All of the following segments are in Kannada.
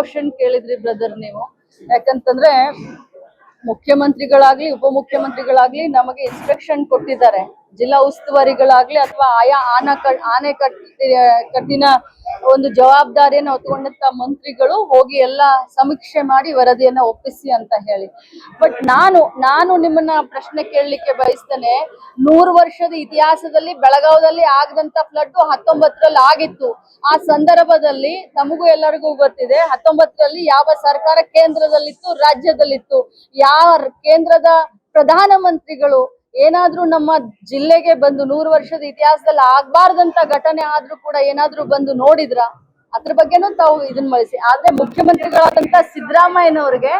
ಕ್ವಶನ್ ಕೇಳಿದ್ರಿ ಬ್ರದರ್ ನೀವು. ಯಾಕಂತಂದ್ರೆ, ಮುಖ್ಯಮಂತ್ರಿಗಳಾಗ್ಲಿ, ಉಪಮುಖ್ಯಮಂತ್ರಿಗಳಾಗ್ಲಿ ನಮಗೆ ಇನ್ಸ್ಟ್ರಕ್ಷನ್ ಕೊಟ್ಟಿದ್ದಾರೆ. ಜಿಲ್ಲಾ ಉಸ್ತುವಾರಿಗಳಾಗ್ಲಿ ಅಥವಾ ಆಯಾ ಆನ ಆನೆಕಟ್ಟ ಕಟ್ಟಿನ ಒಂದು ಜವಾಬ್ದಾರಿಯನ್ನು ಹೊತ್ಕೊಂಡಂತ ಮಂತ್ರಿಗಳು ಹೋಗಿ ಎಲ್ಲ ಸಮೀಕ್ಷೆ ಮಾಡಿ ವರದಿಯನ್ನ ಒಪ್ಪಿಸಿ ಅಂತ ಹೇಳಿ. ಬಟ್ ನಾನು ನಾನು ನಿಮ್ಮನ್ನ ಪ್ರಶ್ನೆ ಕೇಳಲಿಕ್ಕೆ ಬಯಸ್ತೇನೆ, ನೂರು ವರ್ಷದ ಇತಿಹಾಸದಲ್ಲಿ ಬೆಳಗಾವದಲ್ಲಿ ಆಗದಂತ ಫ್ಲಡ್ ಹತ್ತೊಂಬತ್ತರಲ್ಲಿ ಆಗಿತ್ತು. ಆ ಸಂದರ್ಭದಲ್ಲಿ ನಮಗೂ ಎಲ್ಲರಿಗೂ ಗೊತ್ತಿದೆ, ಹತ್ತೊಂಬತ್ತರಲ್ಲಿ ಯಾವ ಸರ್ಕಾರ ಕೇಂದ್ರದಲ್ಲಿತ್ತು, ರಾಜ್ಯದಲ್ಲಿತ್ತು. ಯಾವ ಕೇಂದ್ರದ ಪ್ರಧಾನ ಮಂತ್ರಿಗಳು ಏನಾದ್ರೂ ನಮ್ಮ ಜಿಲ್ಲೆಗೆ ಬಂದು ನೂರು ವರ್ಷದ ಇತಿಹಾಸದಲ್ಲಿ ಆಗ್ಬಾರ್ದಂತ ಘಟನೆ ಆದ್ರೂ ಕೂಡ ಏನಾದ್ರೂ ಬಂದು ನೋಡಿದ್ರ? ಅದ್ರ ಬಗ್ಗೆನೂ ತಾವು ಇದನ್ನ ಮಳಿಸಿ ಆದ್ರೆ ಮುಖ್ಯಮಂತ್ರಿಗಳಾದಂತ ಸಿದ್ದರಾಮಯ್ಯನವ್ರಿಗೆ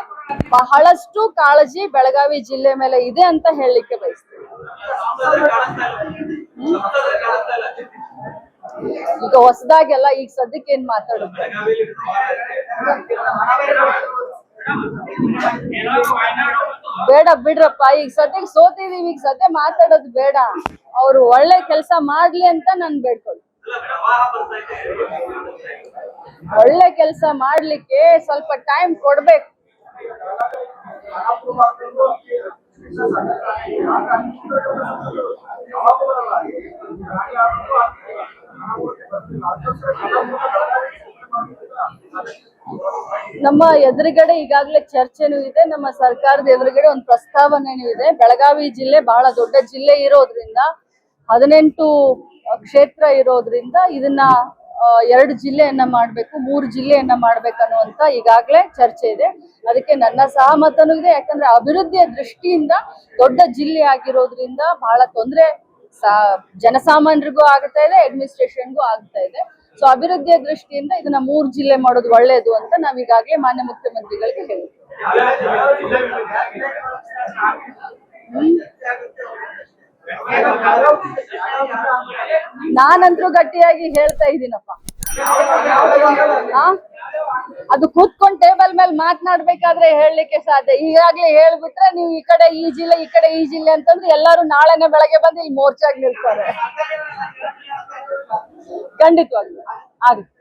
ಬಹಳಷ್ಟು ಕಾಳಜಿ ಬೆಳಗಾವಿ ಜಿಲ್ಲೆ ಮೇಲೆ ಇದೆ ಅಂತ ಹೇಳಲಿಕ್ಕೆ ಬಯಸ್ತೀವಿ ಈಗ ಹೊಸದಾಗೆಲ್ಲ ಈಗ ಸದ್ಯಕ್ಕೆ ಏನ್ ಮಾತಾಡುದು? ಬೇಡ ಬಿಡ್ರಪ್ಪ. ಈಗ ಸದ್ಯಕ್ಕೆ ಸೋತಿದೀವಿ, ಈಗ ಸದ್ಯ ಮಾತಾಡೋದು ಬೇಡ. ಅವ್ರು ಒಳ್ಳೆ ಕೆಲಸ ಮಾಡ್ಲಿ ಅಂತ ನಾನ್ ಬೇಡ್ಕೊಳ್ಳಿ ಒಳ್ಳೆ ಕೆಲಸ ಮಾಡ್ಲಿಕ್ಕೆ ಸ್ವಲ್ಪ ಟೈಮ್ ಕೊಡ್ಬೇಕು. ನಮ್ಮ ಎದುರುಗಡೆ ಈಗಾಗಲೇ ಚರ್ಚೆನೂ ಇದೆ, ನಮ್ಮ ಸರ್ಕಾರದ ಎದುರುಗಡೆ ಒಂದು ಪ್ರಸ್ತಾವನೆನೂ ಇದೆ. ಬೆಳಗಾವಿ ಜಿಲ್ಲೆ ಬಹಳ ದೊಡ್ಡ ಜಿಲ್ಲೆ ಇರೋದ್ರಿಂದ, ಹದಿನೆಂಟು ಕ್ಷೇತ್ರ ಇರೋದ್ರಿಂದ ಇದನ್ನ ಎರಡು ಜಿಲ್ಲೆಯನ್ನ ಮಾಡ್ಬೇಕು, ಮೂರು ಜಿಲ್ಲೆಯನ್ನ ಮಾಡ್ಬೇಕನ್ನುವಂತ ಈಗಾಗಲೇ ಚರ್ಚೆ ಇದೆ. ಅದಕ್ಕೆ ನನ್ನ ಸಹಮತನೂ ಇದೆ, ಯಾಕಂದ್ರೆ ಅಭಿವೃದ್ಧಿಯ ದೃಷ್ಟಿಯಿಂದ ದೊಡ್ಡ ಜಿಲ್ಲೆ ಆಗಿರೋದ್ರಿಂದ ಬಹಳ ತೊಂದರೆ ಜನಸಾಮಾನ್ಯರಿಗೂ ಆಗ್ತಾ ಇದೆ ಅಡ್ಮಿನಿಸ್ಟ್ರೇಷನ್ಗೂ ಆಗ್ತಾ ಇದೆ. ಸೊ ಅಭಿವೃದ್ಧಿಯ ದೃಷ್ಟಿಯಿಂದ ಇದನ್ನ ಮೂರು ಜಿಲ್ಲೆ ಮಾಡೋದು ಒಳ್ಳೇದು ಅಂತ ನಾವ್ ಈಗಾಗಲೇ ಮಾನ್ಯ ಮುಖ್ಯಮಂತ್ರಿಗಳಿಗೆ ಹೇಳಿದ್ವಿ. ನಾನಂತರೂ ಗಟ್ಟಿಯಾಗಿ ಹೇಳ್ತಾ ಇದ್ದೀನಪ್ಪ? ಅದು ಕೂತ್ಕೊಂಡ್ ಟೇಬಲ್ ಮೇಲೆ ಮಾತನಾಡ್ಬೇಕಾದ್ರೆ ಹೇಳಲಿಕ್ಕೆ ಸಾಧ್ಯ. ಈಗಾಗ್ಲೇ ಹೇಳ್ಬಿಟ್ರೆ ನೀವು ಈ ಕಡೆ ಈ ಜಿಲ್ಲೆ, ಈ ಕಡೆ ಈ ಜಿಲ್ಲೆ ಅಂತಂದ್ರೆ ಎಲ್ಲರೂ ನಾಳೆನೆ ಬೆಳಗ್ಗೆ ಬಂದು ಇಲ್ಲಿ ಮೋರ್ಚಾಗಿ ನಿಲ್ತಾರೆ. ಖಂಡಿತವಾಗ್ಲು ಆಗುತ್ತೆ